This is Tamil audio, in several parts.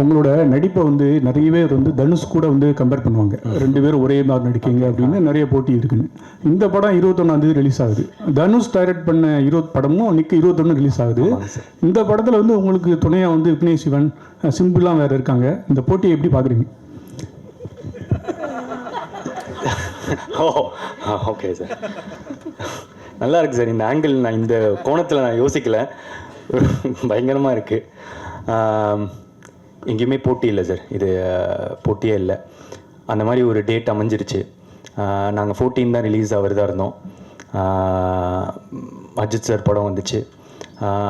உங்களோட நடிப்பை வந்து நிறைய பேர் வந்து தனுஷ் கூட வந்து கம்பேர் பண்ணுவாங்க. ரெண்டு பேரும் ஒரே மாதிரி நடிக்கீங்க அப்படின்னு நிறைய போட்டி இருக்குன்னு. இந்த படம் இருபத்தொன்னாம் தேதி ரிலீஸ் ஆகுது. தனுஷ் டைரக்ட் பண்ண இருபது படமும் நிக்க இருபத்தொன்னு ரிலீஸ் ஆகுது. இந்த படத்தில் வந்து உங்களுக்கு துணையாக வந்து விக்னேஷ் சிவன் சிம்பிளாக வேறு இருக்காங்க. இந்த போட்டியை எப்படி பார்க்குறீங்க? ஓ ஓகே சார் நல்லா இருக்கு சார் இந்த ஆங்கிள் நான் இந்த கோணத்தில் நான் யோசிக்கல. பயங்கரமாக இருக்குது எங்கேயுமே போட்டி இல்லை சார். இது போட்டியே இல்லை. அந்த மாதிரி ஒரு டேட் அமைஞ்சிருச்சு. நாங்கள் ஃபோர்டீன் தான் ரிலீஸ் ஆகிறதா இருந்தோம். அஜித் சார் படம் வந்துச்சு.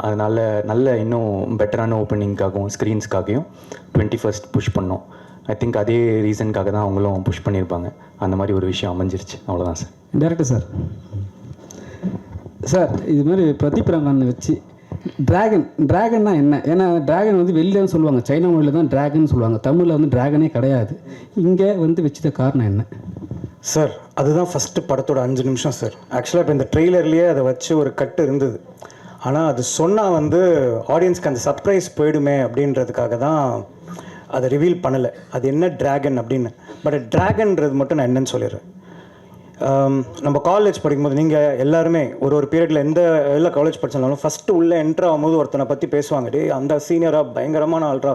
அதனால் நல்ல இன்னும் பெட்டரான ஓப்பனிங்காகவும் ஸ்க்ரீன்ஸ்க்காகவும் டுவெண்ட்டி ஃபர்ஸ்ட் புஷ் பண்ணோம். ஐ திங்க் அதே ரீசனுக்காக தான் அவங்களும் புஷ் பண்ணியிருப்பாங்க. அந்த மாதிரி ஒரு விஷயம் அமைஞ்சிருச்சு. அவ்வளோதான் சார். Director sir. சார் இது மாதிரி பிரதீப் ரங்கன் வச்சு டிராகன் டிராகன்னா என்ன? ஏன்னா டிராகன் வந்து வெளியிலன்னு சொல்லுவாங்க. சைனா மொழியில் தான் டிராகன் சொல்லுவாங்க. தமிழில் வந்து டிராகனே கிடையாது. இங்கே வந்து வச்சத காரணம் என்ன? சார் அதுதான் ஃபஸ்ட்டு படத்தோட அஞ்சு நிமிஷம் சார் ஆக்சுவலாக இப்போ இந்த ட்ரெய்லர்லேயே அதை வச்சு ஒரு கட்டு இருந்தது. ஆனால் அது சொன்னால் வந்து ஆடியன்ஸ்க்கு அந்த சர்ப்ரைஸ் போயிடுமே அப்படின்றதுக்காக தான் அதை ரிவீல் பண்ணலை. அது என்ன டிராகன் அப்படின்னு. பட் ட்ராகன்றது மட்டும் நான் என்னன்னு சொல்லிடுறேன். நம்ம காலேஜ் படிக்கும்போது நீங்கள் எல்லாருமே ஒரு ஒரு பீரியடில் எந்த எல்லா காலேஜ் படிச்சாலும் ஃபஸ்ட்டு உள்ளே என்ட்ரு ஆகும்போது ஒருத்தனை பற்றி பேசுவாங்க. டே அந்த சீனியராக பயங்கரமான ஆள்ரா.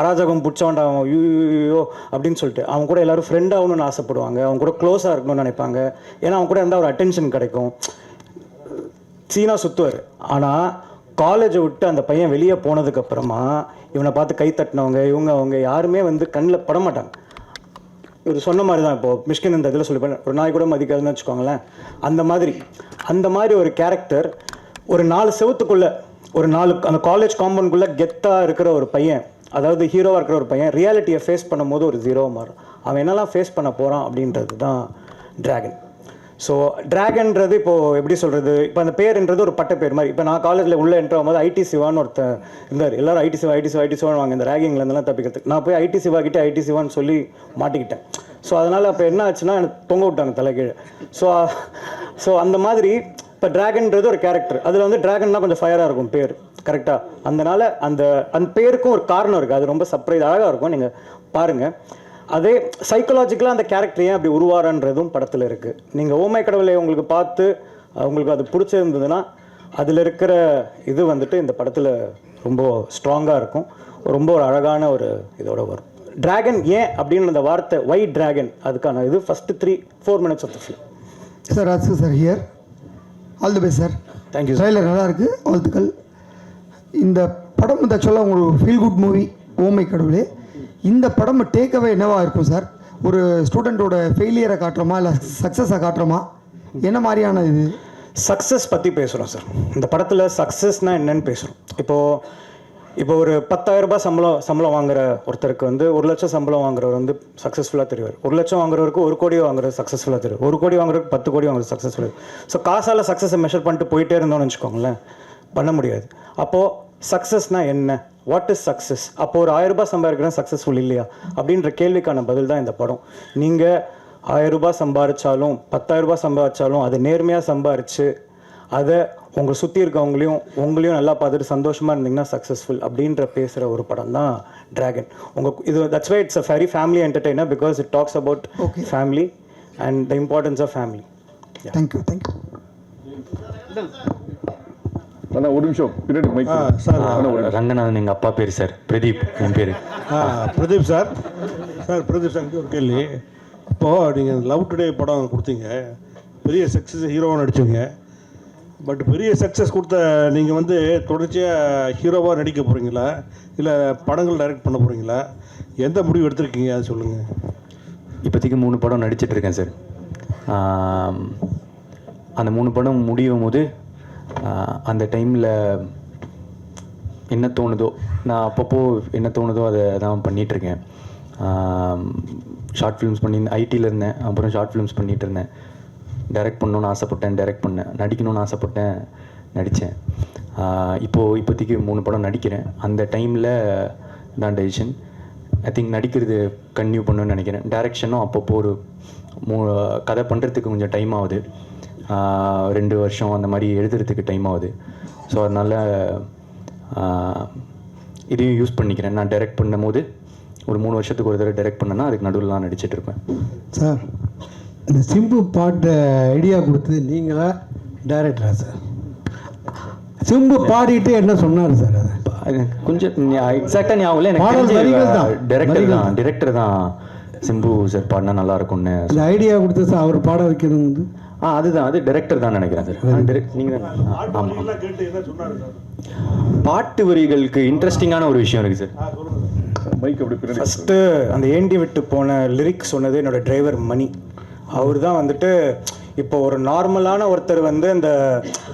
அராஜகம் பிடிச்சவன்டா அவன் யூயோ அப்படின்னு சொல்லிட்டு அவங்க கூட எல்லாரும் ஃப்ரெண்ட் ஆகணும்னு ஆசைப்படுவாங்க. அவங்க கூட க்ளோஸாக இருக்கணும்னு நினைப்பாங்க. ஏன்னா அவங்க கூட இருந்தால் ஒரு அட்டென்ஷன் கிடைக்கும். சீனா சுற்றுவார் ஆனால் காலேஜை விட்டு அந்த பையன் வெளியே போனதுக்கப்புறமா இவனை பார்த்து கை தட்டினவங்க இவங்க அவங்க யாருமே வந்து கண்ணில் படமாட்டாங்க. இவர் சொன்ன மாதிரி தான் இப்போ மிஷ்கின் இந்த இதில் சொல்லிப்பேன். ஒரு நாய் கூட மதிக்காதுன்னு வச்சுக்கோங்களேன். அந்த மாதிரி அந்த மாதிரி ஒரு கேரக்டர் ஒரு நாலு செவத்துக்குள்ள ஒரு நாலு அந்த காலேஜ் காம்பவுண்ட்குள்ளே கெத்தாக இருக்கிற ஒரு பையன் அதாவது ஹீரோவாக இருக்கிற ஒரு பையன் ரியாலிட்டியை ஃபேஸ் பண்ணும்போது ஒரு ஜீரோவாக மாறும். அவன் என்னெல்லாம் ஃபேஸ் பண்ண போகிறான் அப்படின்றது தான் டிராகன் ஸோ டிராகன்றது இப்போது எப்படி சொல்கிறது இப்போ அந்த பேருன்றது ஒரு பட்ட பேர் மாதிரி. இப்போ நான் காலேஜில் உள்ளே என்ட்ரு ஆகும்போது ஐடி சிவான்னு ஒருத்தன் இருந்தார். எல்லாரும் IT Siva IT Siva IT சிவான்னு வாங்க. இந்த ரேகிங்லேருந்துலாம் தப்பிக்கிறதுக்கு. நான் போய் ஐடி சிவா கிட்டே ஐடி சிவான்னு சொல்லி மாட்டிக்கிட்டேன். ஸோ அதனால் அப்போ என்ன ஆச்சுன்னா எனக்கு தொங்க விட்டாங்க தலைகீழே. ஸோ ஸோ அந்த மாதிரி இப்போ ட்ராகன்றது ஒரு கேரக்டர் அதில் வந்து டிராகன்னா கொஞ்சம் ஃபயராக இருக்கும் பேர். கரெக்டாக அதனால் அந்த அந்த பேருக்கும் ஒரு காரணம் இருக்குது அது ரொம்ப சர்ப்ரைஸ் அழகாக இருக்கும். நீங்கள் பாருங்கள் அதே சைக்கலாஜிக்கலாக அந்த கேரக்டர் ஏன் அப்படி உருவாரன்றதும் படத்தில் இருக்குது நீங்கள் ஓமை கடவுளை உங்களுக்கு பார்த்து உங்களுக்கு அது பிடிச்சிருந்ததுன்னா அதில் இருக்கிற இது வந்துட்டு இந்த படத்தில் ரொம்ப ஸ்ட்ராங்காக இருக்கும். ரொம்ப ஒரு அழகான ஒரு இதோட வரும். டிராகன் ஏன் அப்படின்னு அந்த வார்த்தை ஒய் டிராகன் அதுக்கான இது first three four minutes of the film sir Raju sir here all the best sir thank you trailer நல்லா இருக்கு. வாழ்த்துக்கள். இந்த படம் வந்து ஆக்சுவலாக உங்களுக்கு ஃபீல் குட் மூவி ஓமை கடவுளே. இந்த படம் டேக் அவே என்னவாக இருக்கும் சார் ஒரு ஸ்டூடெண்ட்டோட ஃபெயிலியரை காட்டுறோமா இல்லை சக்ஸஸை காட்டுறோமா? என்ன மாதிரியான இது? சக்ஸஸ் பற்றி பேசுகிறோம் சார் இந்த படத்தில் சக்ஸஸ்னால் என்னன்னு பேசுகிறோம் இப்போது இப்போ ஒரு 10000 ரூபாய் சம்பளம் சம்பளம் வாங்குற ஒருத்தருக்கு வந்து ஒரு லட்சம் சம்பளம் வாங்குறவர் வந்து சக்ஸஸ்ஃபுல்லாக தெரிவார். ஒரு லட்சம் வாங்குறவருக்கு ஒரு கோடி வாங்குறது சக்ஸஸ்ஃபுல்லாக தெரியும். ஒரு கோடி வாங்குறதுக்கு பத்து கோடி வாங்குறது சக்ஸஸ்ஃபுல்லாக ஸோ காசால் சக்ஸஸை மெஷர் பண்ணிட்டு போயிட்டே இருந்தோம்னு வச்சுக்கோங்களேன் பண்ண முடியாது. அப்போது சக்ஸஸ்னால் என்ன? வாட் இஸ் சக்ஸஸ் அப்போ ஒரு ஆயிரம் ரூபாய் சம்பாதிக்கிறேன் சக்ஸஸ்ஃபுல் இல்லையா? அப்படின்ற கேள்விக்கான பதில் தான் இந்த படம். நீங்கள் ஆயிரம் ரூபாய் சம்பாதிச்சாலும் பத்தாயிரம் ரூபாய் சம்பாதிச்சாலும் அதை நேர்மையாக சம்பாரிச்சு அதை உங்களை சுற்றி இருக்கவங்களையும் உங்களையும் நல்லா பார்த்துட்டு சந்தோஷமாக இருந்தீங்கன்னா சக்ஸஸ்ஃபுல் அப்படின்ற பேசுகிற ஒரு படம் தான் டிராகன் உங்கள் இது that's why it's a very family entertainer because it talks about. Family and the importance of family thank you thank you அண்ணா ஒரு நிமிஷம். பின்னாடி மைக் சார். ரங்கநாதன் எங்கள் அப்பா பேர் சார். பிரதீப் என் பேர். ஆ Pradeep sir. Sir Pradeep sir ஒரு கேள்வி. இப்போது நீங்கள் லவ் டுடே படம் கொடுத்தீங்க. பெரிய சக்ஸஸ் ஹீரோவாக நடிச்சீங்க பட் பெரிய சக்ஸஸ் கொடுத்த நீங்கள் வந்து தொடர்ச்சியாக ஹீரோவாக நடிக்க போகிறீங்களா இல்லை படங்கள் டைரக்ட் பண்ண போகிறீங்களா எந்த முடிவு எடுத்திருக்கீங்க? அதை சொல்லுங்கள் இப்போதைக்கு மூணு படம் நடிச்சிட்டு இருக்கேன் சார். அந்த மூணு படம் முடியும் போது அந்த டைமில் என்ன தோணுதோ நான் அப்பப்போ என்ன தோணுதோ அதை தான் பண்ணிகிட்ருக்கேன் ஷார்ட் ஃபிலிம்ஸ் பண்ணி ஐடியில் இருந்தேன் அப்புறம் ஷார்ட் ஃபிலிம்ஸ் பண்ணிகிட்டு இருந்தேன். டைரக்ட் பண்ணணும்னு ஆசைப்பட்டேன் டைரக்ட் பண்ணேன். நடிக்கணும்னு ஆசைப்பட்டேன் நடித்தேன் இப்போது இப்போதைக்கு மூணு படம் நடிக்கிறேன். அந்த டைமில் தான் டெசிஷன் ஐ திங்க் நடிக்கிறது கன்டினியூ பண்ணணும்னு நினைக்கிறேன். டைரக்ஷனும் அப்பப்போ ஒரு மூ கதை பண்ணுறதுக்கு கொஞ்சம் டைம் ஆகுது. ரெண்டு வருஷம் அந்த மாதிரி எழுதுறதுக்கு டைம் ஆகுது. ஸோ அதனால் இதையும் யூஸ் பண்ணிக்கிறேன். நான் டைரக்ட் பண்ணும்போது ஒரு மூணு வருஷத்துக்கு ஒரு தடவை டைரக்ட் பண்ணேன்னா அதுக்கு நடுவில் நான் நடிச்சிட்டு இருப்பேன். சார் இந்த சிம்பு பாட்டு ஐடியா கொடுத்தது நீங்களா டைரக்டரா சார்? சிம்பு பாடிட்டு என்ன சொன்னார் சார் அது? கொஞ்சம் எக்ஸாக்டாக ஞாபகம் எனக்கு. டேரக்டர் தான். டிரெக்டர் தான். சிம்பு சார் பாடினா நல்லா இருக்கும்னு ஐடியா கொடுத்து சார் அவர் பாட வைக்கிறது வந்து? ஆ அதுதான். அது டைரக்டர் தான் நினைக்கிறேன் சார் டேரக்ட் நீங்கள் தான் ஆமாம் எல்லாம் கேட்டு என்ன சொன்னாரு சார் பாட்டு வரிகளுக்கு இன்ட்ரெஸ்டிங்கான ஒரு விஷயம் இருக்குது சார் மைக் அப்படி ஃபஸ்ட்டு அந்த ஏண்டி விட்டு போன லிரிக்ஸ் சொன்னது என்னோட டிரைவர் மணி. அவர் தான் வந்துட்டு இப்போ ஒரு நார்மலான ஒருத்தர் வந்து அந்த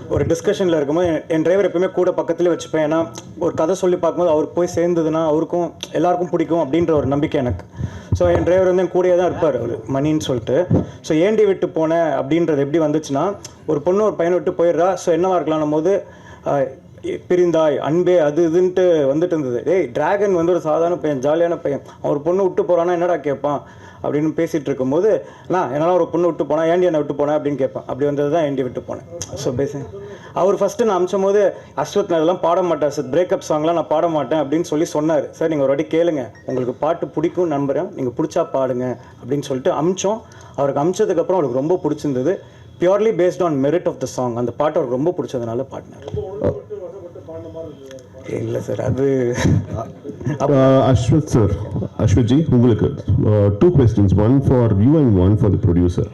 ஒரு டிஸ்கஷனில் இருக்கும்போது என்- என் டிரைவர் எப்பவுமே கூட பக்கத்துலேயே வச்சுப்பேன். ஏன்னா ஒரு கதை சொல்லி பார்க்கும்போது அவர் போய் சேர்ந்ததுன்னா அவருக்கும் எல்லாருக்கும் பிடிக்கும் அப்படின்ற ஒரு நம்பிக்கை எனக்கு. ஸோ என் டிரைவர் வந்து என் கூடயே தான் இருப்பார் அவர் மணின்னு சொல்லிட்டு. ஸோ ஏண்டி விட்டு போனேன் அப்படின்றது எப்படி வந்துச்சுன்னா ஒரு பொண்ணு ஒரு பையனை விட்டு போயிடுறா. ஸோ என்னவா இருக்கலாம்னும் போது பிரிந்தாய் அன்பே அது இதுன்ட்டு வந்துட்டு இருந்தது. டேய் டிராகன் வந்து ஒரு சாதாரண பையன் ஜாலியான பையன். அவர் ஒரு பொண்ணு விட்டு போகிறான்னா என்னடா கேட்பான்? அப்படின்னு பேசிகிட்டு இருக்கும்போது நான் என்னால் ஒரு பொண்ணு விட்டு போனேன் ஏண்டி என்னை விட்டு போனேன் அப்படின்னு கேட்பேன். அப்படி வந்தது தான் ஏண்டி விட்டு போனேன். ஸோ பேச அவர் ஃபஸ்ட்டு நான் அமிச்சும் போது அஸ்வத் நான் இதெல்லாம் பாட மாட்டேன் சார் பிரேக்கப் சாங்லாம் நான் பாட மாட்டேன் அப்படின்னு சொல்லி சொன்னார். சார் நீங்கள் ஒரு வாட்டி கேளுங்க. உங்களுக்கு பாட்டு பிடிக்கும் நம்புகிறேன் நீங்கள் பிடிச்சா பாடுங்க அப்படின்னு சொல்லிட்டு அமிச்சோம். அவருக்கு அமிச்சதுக்கப்புறம் அவருக்கு ரொம்ப பிடிச்சிருந்தது. Purely based on merit of the song அந்த பாட்டு அவருக்கு ரொம்ப பிடிச்சதுனால பாடினார். இல்லை சார் அது Uh, Ashwat sir, Ashwat ji, உங்களுக்கு uh, questions, one for you and one for the producer.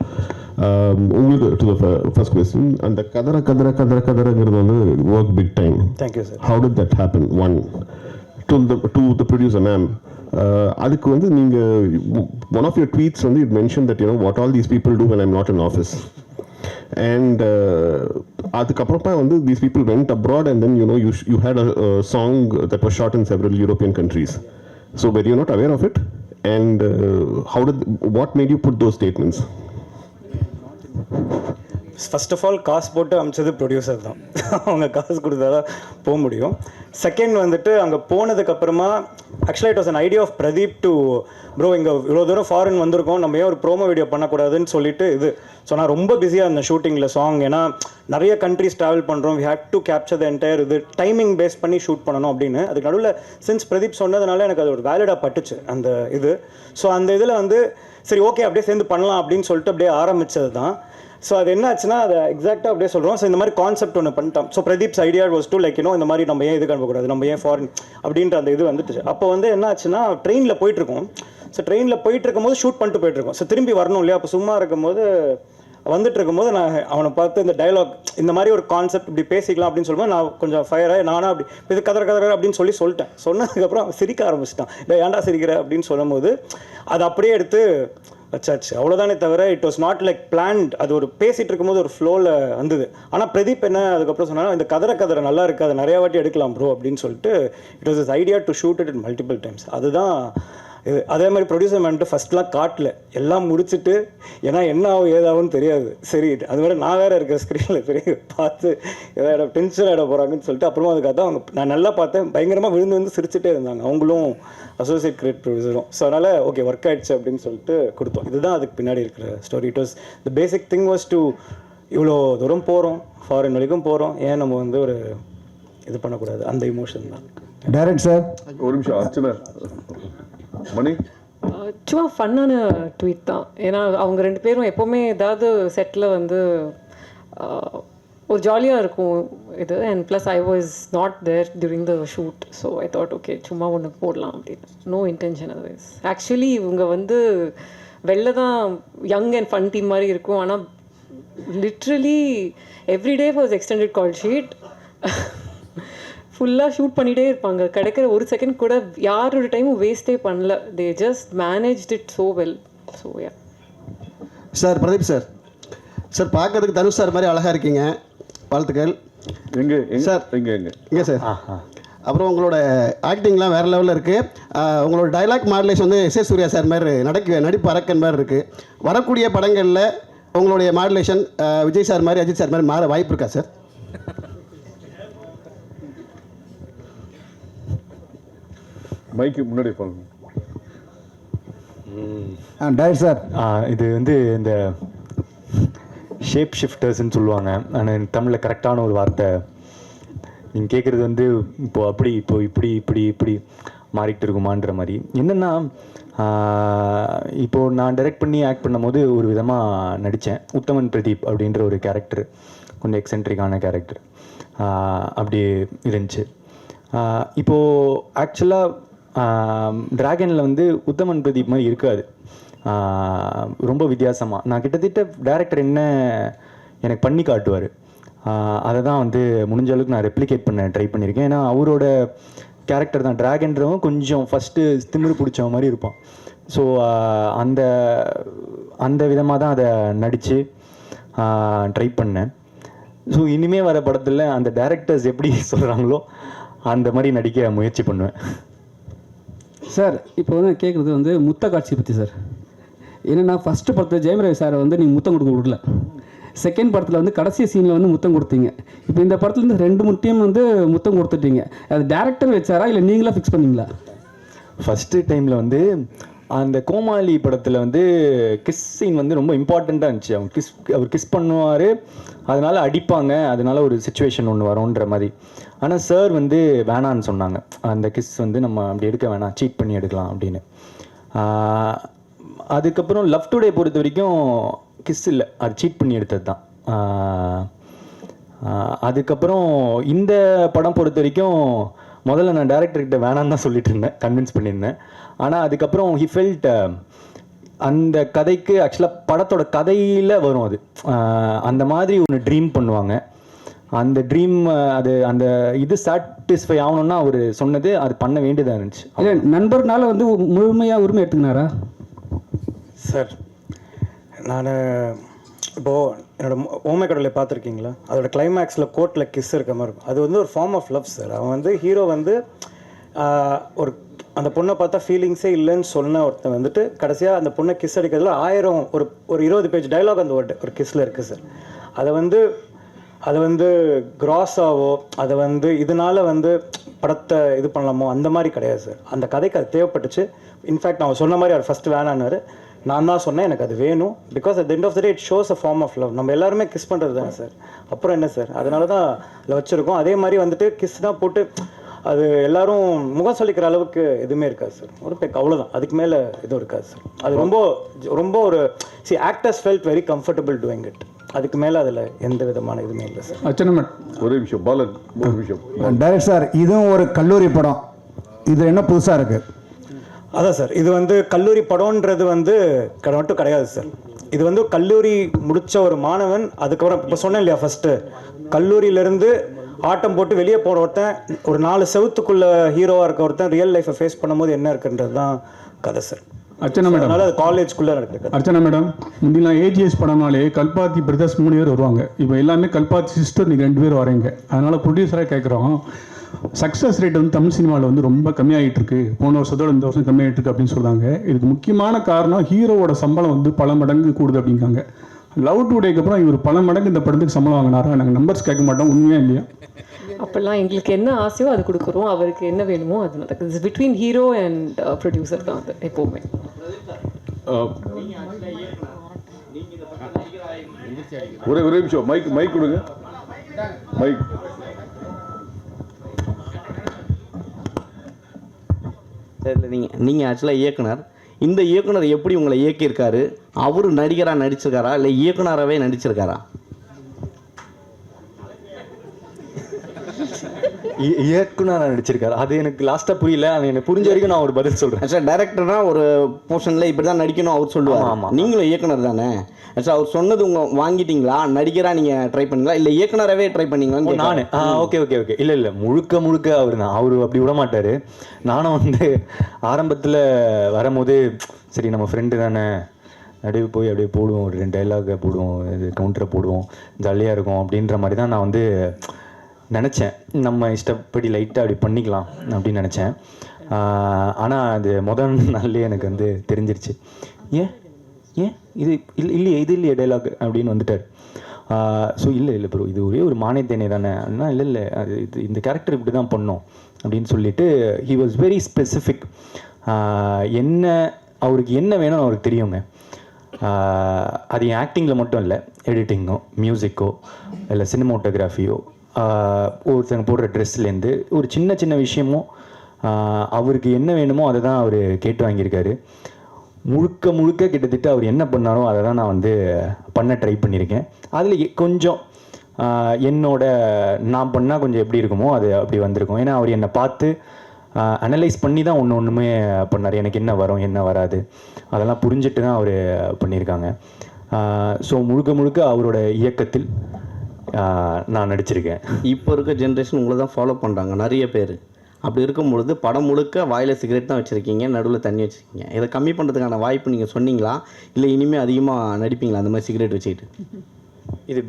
Um, உங்களுக்கு fir- first question, அந்த கதற கதற கதற கதறங்கிறது வந்து work big time. Thank you sir did that happen? One, to the to the producer ma'am. Uh, அதுக்கு வந்து நீங்க one of your tweets வந்து it mentioned that you know what all these people do when I'm not in office. and uh, அதுக்கப்புறமா வந்து these people went abroad and then you know you, sh- you had a, a song that was shot in several European countries. So were you not aware of it? And uh, how did what made you first first of all காசு போட்டு அமிச்சது ப்ரொடியூசர் தான். அவங்க காசு கொடுத்தா தான் போக முடியும். செகண்ட் வந்துட்டு அங்கே போனதுக்கப்புறமா ஆக்சுவலாக it was an idea of Pradeep to bro இங்கே இவ்வளோ தூரம் ஃபாரின் வந்திருக்கோம். நம்ம ஏன் ஒரு ப்ரோமோ வீடியோ பண்ணக்கூடாதுன்னு சொல்லிட்டு இது. ஸோ நான் ரொம்ப பிஸியாக இருந்தேன் ஷூட்டிங்கில் சாங் ஏன்னா நிறைய கண்ட்ரிஸ் ட்ராவல் பண்ணுறோம் we had to capture the entire இது டைமிங் பேஸ் பண்ணி ஷூட் பண்ணணும் அப்படின்னு. அதுக்கு நடுவில் சின்ஸ் பிரதீப் சொன்னதுனால எனக்கு அது ஒரு வேலிடாக பட்டுச்சு அந்த இது. ஸோ அந்த இதில் வந்து சரி ஓகே அப்படியே சேர்ந்து பண்ணலாம் அப்படின்னு சொல்லிட்டு அப்படியே ஆரம்பித்தது தான் ஸோ அது என்ன ஆச்சுன்னா அதை எக்ஸாக்டாக அப்படியே சொல்கிறோம் ஸோ இந்த மாதிரி கான்செப்ட் ஒன்று பண்ணிட்டோம். So Pradeep's idea was to like இன்னும் இந்த மாதிரி நம்ம ஏன் இது அனுப்பக்கூடாது? நம்ம ஏன் ஃபாரின் அப்படின்ற அந்த இது வந்துட்டு அப்போ வந்து என்ன ஆச்சுன்னா ட்ரெயினில் போயிட்டுருக்கோம். ஸோ ட்ரெயினில் போயிட்டு இருக்கும்போது ஷூட் பண்ணிட்டு போயிட்டுருக்கோம். ஸோ திரும்பி வரணும் இல்லையா? அப்போ சும்மா இருக்கும்போது வந்துட்டு இருக்கும்போது நான் அவனை பார்த்து இந்த டயலாக் இந்த மாதிரி ஒரு கான்செப்ட் இப்படி பேசிக்கலாம் அப்படின்னு சொல்லும்போது நான் கொஞ்சம் ஃபயராக நானும் அப்படி இது கதற கதற அப்படின்னு சொல்லி சொல்லிட்டேன். சொன்னதுக்கப்புறம் சிரிக்க ஆரம்பிச்சிட்டான். இல்லை ஏன்டா சிரிக்கிற? அப்படின்னு சொல்லும்போது அதை அப்படியே எடுத்து வச்சாச்சு அவ்வளோதானே தவிர it was not like planned அது ஒரு பேசிகிட்டு இருக்கும்போது ஒரு ஃப்ளோவில் வந்தது. ஆனால் பிரதீப் என்ன அதுக்கப்புறம் சொன்னாலும் இந்த கதற கதற நல்லா இருக்குது அதை நிறைய வாட்டி எடுக்கலாம் ப்ரோ அப்படின்னு சொல்லிட்டு it was is idea to shoot it in multiple times அதுதான் இது அதே மாதிரி ப்ரொடியூசர் மேன்ட்டு ஃபஸ்ட்லாம் காட்டல. எல்லாம் முடிச்சுட்டு ஏன்னா என்ன ஆகும் ஏதாகும்னு தெரியாது. சரி அது வேறு நான் வேறு இருக்கிற ஸ்க்ரீனில் பெரிய பார்த்து ஏதாவது டென்ஷன் ஆகிட போகிறாங்கன்னு சொல்லிட்டு அப்புறமா அதுக்காக தான் அவங்க நான் நல்லா பார்த்தேன். பயங்கரமாக விழுந்து வந்து சிரிச்சுட்டே இருந்தாங்க. அவங்களும் அசோசியேட் கிரியேட் ப்ரொடியூசரும் ஸோ அதனால் ஓகே ஒர்க் ஆயிடுச்சு அப்படின்னு சொல்லிட்டு கொடுத்தோம். இதுதான் அதுக்கு பின்னாடி இருக்கிற story it was the basic thing was to இவ்வளோ தூரம் போகிறோம் ஃபாரின் வரைக்கும் போகிறோம் ஏன் நம்ம வந்து ஒரு இது பண்ணக்கூடாது? அந்த இமோஷன் தான். டைரக்ட் சார் ஒரு நிமிஷம் அர்ச்சனா. மணி? ஆக்சுவலாக சும்மா ஃபன்னான ட்வீட் தான். ஏன்னா அவங்க ரெண்டு பேரும் எப்போவுமே ஏதாவது செட்டில் வந்து ஒரு ஜாலியாக இருக்கும் இது. And plus I was not there during the shoot so I thought okay சும்மா ஒன்று போடலாம் அப்படின்னு. நோ இன்டென்ஷன் அதர்வைஸ் ஆக்சுவலி இவங்க வந்து வெளில தான் யங் அண்ட் ஃபன் டீம் மாதிரி இருக்கும். ஆனால் literally everyday was extended call sheet ஃபுல்லாக ஷூட் பண்ணிகிட்டே இருப்பாங்க. கிடைக்கிற ஒரு செகண்ட் கூட யாரோட டைமும் வேஸ்ட்டே பண்ணல. They just manage it so well so yeah sir Pradeep sir sir பார்க்கறதுக்கு தனுஷ் சார் மாதிரி அழகாக இருக்கீங்க. வாழ்த்துக்கள். எங்க எங்க சார். எங்க எங்க? இங்கே சார் அப்புறம் உங்களோட ஆக்டிங்லாம் வேறு லெவலில் இருக்குது உங்களோட டைலாக் மாடுலேஷன் வந்து எஸ் எஸ் சூர்யா சார் மாதிரி நடிக்க நடிப்பு அரக்கன் மாதிரி இருக்குது வரக்கூடிய படங்களில் உங்களுடைய மாடுலேஷன் விஜய் சார் மாதிரி அஜித் சார் மாதிரி மாற வாய்ப்பு இருக்கா சார் மைக்கு முன்னாடி பாருங்க ஆ டைரக்ட் சார் ஆ, இது வந்து இந்த ஷேப் ஷிஃப்டர்ஸ்ன்னு சொல்லுவாங்க. ஆனால் தமிழில் கரெக்டான ஒரு வார்த்தை. நீங்கள் கேட்குறது வந்து இப்போ அப்படி இப்போ இப்படி இப்படி இப்படி மாறிட்டு இருக்குமான்ற மாதிரி. என்னென்னா இப்போ நான் டைரக்ட் பண்ணி ஆக்ட் பண்ணும்போது ஒரு விதமாக நடித்தேன் உத்தமன் பிரதீப் அப்படின்ற ஒரு கேரக்டர் கொஞ்சம் எக்ஸென்ட்ரிக்கான கேரக்டர் அப்படி இருந்துச்சு. ஆஹ் இப்போ ஆக்சுவலாக ட்ராகனில் வந்து உத்தமன் பிரதீப் மாதிரி இருக்காது ரொம்ப வித்தியாசமாக நான் கிட்டத்தட்ட டேரக்டர் என்ன எனக்கு பண்ணி காட்டுவார். அதை தான் வந்து முடிஞ்ச அளவுக்கு நான் ரெப்ளிகேட் பண்ண ட்ரை பண்ணியிருக்கேன் ஏன்னா அவரோட கேரக்டர் தான். ட்ராகன்றவன் கொஞ்சம் ஃபஸ்ட்டு திமிரு பிடிச்ச மாதிரி இருப்பான். ஸோ அந்த அந்த விதமாக தான் அதை நடித்து ட்ரை பண்ணேன். ஸோ இனிமேல் வர படத்தில் அந்த டேரக்டர்ஸ் எப்படி சொல்கிறாங்களோ அந்த மாதிரி நடிக்க முயற்சி பண்ணுவேன். சார் இப்போ வந்து கேட்குறது வந்து முத்த காட்சி பற்றி சார் என்னென்னா ஃபஸ்ட்டு படத்தில் ஜெயம் ரவி சாரை வந்து நீங்கள் முத்தம் கொடுக்க விடல செகண்ட் படத்தில் வந்து கடைசி சீனில் வந்து முத்தம் கொடுத்தீங்க. இப்போ இந்த படத்துலேருந்து ரெண்டு முட்டையும் வந்து முத்தம் கொடுத்துட்டீங்க. அது டேரக்டர் வச்சாரா இல்லை நீங்களாக ஃபிக்ஸ் பண்ணீங்களா? ஃபஸ்ட்டு டைமில் வந்து அந்த கோமாளி படத்தில் வந்து கிஸ் சீன் வந்து ரொம்ப இம்பார்ட்டண்ட்டாக இருந்துச்சு. அவங்க கிஸ் அவர் கிஸ் பண்ணுவார். அதனால் அடிப்பாங்க. அதனால ஒரு சுச்சுவேஷன் ஒன்று வரும்ன்ற மாதிரி. ஆனால் சார் வந்து வேணான்னு சொன்னாங்க. அந்த கிஸ் வந்து நம்ம அப்படி எடுக்க வேணாம். சீட் பண்ணி எடுக்கலாம் அப்படின்னு. அதுக்கப்புறம் லவ் டுடே பொறுத்த வரைக்கும் கிஸ் இல்லை. அது சீட் பண்ணி எடுத்தது தான் அதுக்கப்புறம் இந்த படம் பொறுத்த வரைக்கும் முதல்ல நான் டேரக்டர்கிட்ட வேணான்னு தான் சொல்லிட்டு இருந்தேன். கன்வின்ஸ் பண்ணியிருந்தேன். ஆனால் அதுக்கப்புறம் ஹி ஃபெல்ட் அந்த கதைக்கு ஆக்சுவலாக படத்தோட கதையில் வரும் அது. அந்த மாதிரி ஒன்று ட்ரீம் பண்ணுவாங்க. அந்த ட்ரீம் அது அந்த இது சாட்டிஸ்ஃபை ஆகணும்னா அவர் சொன்னது அது பண்ண வேண்டியதாக இருந்துச்சு. இல்லை நண்பர்னால வந்து முழுமையாக உரிமை எடுத்துக்கினாரா? சார் நான் இப்போது என்னோட ஓமை கடவுளை பார்த்துருக்கீங்களா? அதோட கிளைமேக்ஸில் கோர்ட்டில் கிஸ் இருக்க மாதிரி இருக்கும். அது வந்து ஒரு ஃபார்ம் ஆஃப் லவ் சார். அவன் வந்து ஹீரோ வந்து ஒரு அந்த பொண்ணை பார்த்தா ஃபீலிங்ஸே இல்லைன்னு சொன்ன ஒருத்தன் வந்துட்டு கடைசியாக அந்த பொண்ணை கிஸ் அடிக்கிறதுல ஆயிரம் ஒரு ஒரு இருபது பேஜ் டைலாக் அந்த ஒரு ஒரு கிஸ்ஸில் இருக்குது சார் அதை வந்து அதை வந்து கிராஸாவோ அதை வந்து இதனால வந்து படத்தை இது பண்ணலாமோ அந்த மாதிரி கிடையாது சார் அந்த கதைக்கு அது தேவைப்பட்டுச்சு. இன்ஃபேக்ட் நான் சொன்ன மாதிரி அவர் ஃபஸ்ட்டு வேணான்னாரு. நான் தான் சொன்னேன் எனக்கு அது வேணும். Because at end of the day it shows a form of love நம்ம எல்லாருமே கிஸ் பண்ணுறது தானே சார் அப்புறம் என்ன சார் அதனால தான் அதில் வச்சுருக்கோம். அதே மாதிரி வந்துட்டு கிஸ் தான் போட்டு அது எல்லாரும் முகம் சொல்லிக்கிற அளவுக்கு எதுவுமே இருக்காது சார். ஒரு பேக் அவ்வளோதான் அதுக்கு மேலே எதுவும் இருக்காது சார். அது ரொம்ப ரொம்ப ஒரு C actors felt very comfortable doing it அதுக்கு மேலே அதில் எந்த விதமான இதுவுமே இல்லை சார். அச்சனமட் ஒரே விஷயம் பாலன் ஒரு விஷயம் டைரக்ட் சார் இதுவும் ஒரு கல்லூரி படம். இது என்ன புதுசாக இருக்குது அதான் சார். இது வந்து கல்லூரி படம்ன்றது வந்து கடை மட்டும் கிடையாது சார். இது வந்து கல்லூரி முடிச்ச ஒரு மாணவன் அதுக்கப்புறம் இப்போ சொன்னேன் இல்லையா ஃபஸ்ட்டு கல்லூரியிலேருந்து ஆட்டம் போட்டு வெளியே போன ஒருத்தன் ஒரு நாலு செவத்துக்குள்ள ஹீரோவாக இருக்க ஒருத்தன் ரியல் லைஃப்பை ஃபேஸ் பண்ணும்போது என்ன இருக்குன்றது தான் கதை சார் அர்ச்சனா மேடம் அதனால அது காலேஜ்குள்ளே நடக்கிற கதை. அர்ச்சனா மேடம் முந்திலாம் ஏஜிஎஸ் படம்னாலே கல்பாத்தி பிரதர்ஸ் மூணு பேர் வருவாங்க. இப்போ எல்லாமே கல்பாத்தி சிஸ்டர் நீங்கள் ரெண்டு பேர் வரீங்க அதனால் ப்ரொடியூசராக கேட்குறோம் சக்ஸஸ் ரேட் வந்து தமிழ் சினிமாவில் வந்து ரொம்ப கம்மியாகிட்டு இருக்கு. போன வருஷத்தோட இந்த வருஷம் கம்மியாகிட்டு இருக்கு அப்படின்னு சொல்றாங்க. இதுக்கு முக்கியமான காரணம் ஹீரோவோட சம்பளம் வந்து பல மடங்கு கூடுது அப்படிங்காங்க லவ் டுடேக்கு அப்புறம் இவர் பல மடங்கு இந்த படத்துக்கு சம்பளம் வாங்கினாரா? நாங்கள் நம்பர்ஸ் கேட்க மாட்டோம் உண்மையா இல்லையா? அப்போல்லாம் எங்களுக்கு என்ன ஆசையோ அது கொடுக்குறோம். அவருக்கு என்ன வேணுமோ அது நடக்குது. பிட்வீன் ஹீரோ அண்ட் ப்ரொடியூசர் தான் அது எப்போவுமே. ஒரே ஒரே நிமிஷம். மைக் மைக் கொடுங்க. மைக் தெரியல நீங்கள் நீங்கள் ஆக்சுவலாக இயக்குனர். இந்த இயக்குனர் எப்படி உங்களை இயக்கியிருக்காரு? அவர் நடிகராக நடிச்சிருக்காரா? இல்லை இயக்குனராகவே நடிச்சிருக்காரா? இயக்குனரா நடிச்சிருக்காரு. அது எனக்கு லாஸ்ட்டாக புரியல. அது எனக்கு புரிஞ்ச வரைக்கும் நான் ஒரு பதில் சொல்கிறேன் ஆக்சுவலாக டேரக்டர்னா ஒரு போர்ஷனில் இப்படி தான் நடிக்கணும் அவர் சொல்லுவார். ஆமா, ஆமா. நீங்களும் இயக்குனர் தானே? ஆக்சுவலாக அவர் சொன்னது உங்கள் வாங்கிட்டீங்களா? நடிகராக நீங்கள் ட்ரை பண்ணீங்களா? இல்லை இயக்குனராகவே ட்ரை பண்ணீங்களான்னு நான். ஓகே ஓகே ஓகே இல்லை இல்லை. முழுக்க முழுக்க அவர் தான். அவர் அப்படி விட மாட்டார். நானும் வந்து ஆரம்பத்தில் வரும்போது சரி நம்ம ஃப்ரெண்டு தானே. அப்படியே போய் அப்படியே போடுவோம். ஒரு ரெண்டு டைலாக போடுவோம். இது கவுண்டரை போடுவோம். ஜாலியாக இருக்கும் அப்படின்ற மாதிரி தான் நான் வந்து நினச்சேன். நம்ம இஷ்டப்படி லைட்டாக அப்படி பண்ணிக்கலாம் அப்படின்னு நினச்சேன். ஆனால் அது முதல் நாள்லேயே எனக்கு வந்து தெரிஞ்சிருச்சு. ஏன்? ஏன்? இது இல்லை இல்லையே இது இல்லையே டைலாக் அப்படின்னு வந்துட்டார். ஸோ இல்லை இல்லை ப்ரோ இது ஒரே ஒரு மானியத்தேனே தானே அப்படின்னா இல்லை இல்லை அது இது இந்த கேரக்டர் இப்படி தான் பண்ணோம் அப்படின்னு சொல்லிட்டு ஹி வாஸ் வெரி ஸ்பெசிஃபிக் என்ன அவருக்கு என்ன வேணும்னு அவருக்கு தெரியுங்க. அது என் ஆக்டிங்கில் மட்டும் இல்லை எடிட்டிங்கோ மியூசிக்கோ இல்லை சினிமோட்டோகிராஃபியோ ஒருத்தங்க போடுற ட்ரெஸ்லேருந்து ஒரு சின்ன சின்ன விஷயமும் அவருக்கு என்ன வேணுமோ அதை தான் அவர் கேட்டு வாங்கியிருக்காரு. முழுக்க முழுக்க கிட்டத்தட்ட அவர் என்ன பண்ணாரோ அதை தான் நான் வந்து பண்ண ட்ரை பண்ணியிருக்கேன். அதில் கொஞ்சம் என்னோட நான் பண்ணால் கொஞ்சம் எப்படி இருக்குமோ அது அப்படி வந்திருக்கும். ஏன்னா அவர் என்னை பார்த்து அனலைஸ் பண்ணி தான் ஒன்று ஒன்றுமே பண்ணார். எனக்கு என்ன வரும் என்ன வராது. அதெல்லாம் புரிஞ்சுட்டு தான் அவர் பண்ணியிருக்காங்க. ஸோ முழுக்க முழுக்க அவரோட இயக்கத்தில் நான் நடிச்சிருக்கேன். இப்போ இருக்க ஜென்ரேஷன் உங்களை தான் ஃபாலோ பண்ணுறாங்க நிறைய பேர். அப்படி இருக்கும் பொழுது படம் முழுக்க வாயில் சிகரெட் தான் வச்சுருக்கீங்க நடுவில் தண்ணி வச்சுருக்கீங்க. இதை கம்மி பண்ணுறதுக்கான வாய்ப்பு நீங்கள் சொன்னீங்களா? இல்லை இனிமேல் அதிகமாக நடிப்பீங்களா அந்த மாதிரி சிகரெட் வச்சுக்கிட்டு இது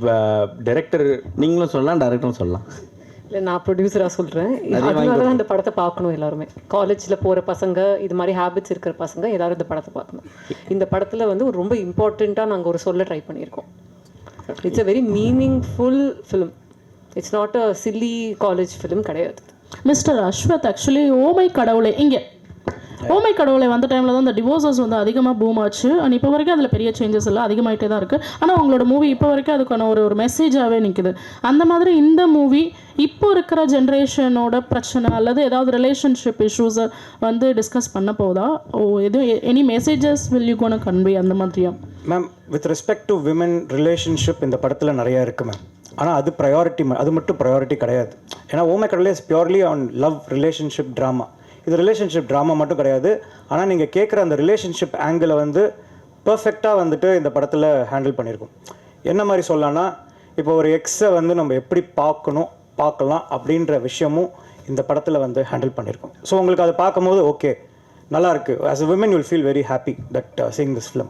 டைரக்டர் நீங்களும் சொல்லலாம் டேரக்டரும் சொல்லலாம். இல்லை நான் ப்ரொடியூசராக சொல்கிறேன் அதனால தான் இந்த படத்தை பார்க்கணும் எல்லாருமே. காலேஜில் போகிற பசங்க இது மாதிரி ஹேபிட்ஸ் இருக்கிற பசங்க எல்லாரும் இந்த படத்தை பார்க்கணும். இந்த படத்தில் வந்து ஒரு ரொம்ப இம்பார்ட்டண்ட்டாக நாங்கள் ஒரு சொல்ல ட்ரை பண்ணியிருக்கோம். It's a very meaningful film it's not a silly college film கிடையாது. Mister Ashwath actually oh my Kadavule இங்கே. Oh ஓமை கடவுளை வந்த டைமில் தான் இந்த டிவோர்ஸஸ் வந்து அதிகமாக பூம் ஆச்சு. அண்ட் இப்போ வரைக்கும் அதில் பெரிய சேஞ்சஸ் எல்லாம் அதிகமாகிட்டே தான் இருக்குது ஆனால் உங்களோட மூவி இப்போ வரைக்கும் அதுக்கான ஒரு ஒரு மெசேஜாகவே நிற்குது அந்த மாதிரி இந்த மூவி இப்போ இருக்கிற ஜென்ரேஷனோட பிரச்சனை அல்லது ஏதாவது ரிலேஷன்ஷிப் இஷ்யூஸை வந்து டிஸ்கஸ் பண்ண போதா? ஓ எதுவும் any messages will you gonna convey அந்த மாதிரியா? Ma'am with respect to women relationship இந்த படத்தில் நிறையா இருக்குது மேம் ஆனால் அது ப்ரையாரிட்டி அது மட்டும் ப்ரையாரிட்டி கிடையாது. ஏன்னா oh my Kadale is purely on love relationship drama இது ரிலேஷன்ஷிப் ட்ராமா மட்டும் கிடையாது. ஆனால் நீங்கள் கேட்குற அந்த ரிலேஷன்ஷிப் ஆங்கிளை வந்து பர்ஃபெக்டாக வந்துட்டு இந்த படத்தில் ஹேண்டில் பண்ணியிருக்கோம் என்ன மாதிரி சொல்லலாம்னா இப்போ ஒரு எக்ஸை வந்து நம்ம எப்படி பார்க்கணும் பார்க்கலாம் அப்படின்ற விஷயமும் இந்த படத்தில் வந்து ஹேண்டில் பண்ணியிருக்கோம் ஸோ உங்களுக்கு அதை பார்க்கும்போது ஓகே நல்லாயிருக்கு as a women you'll feel very happy that sing this film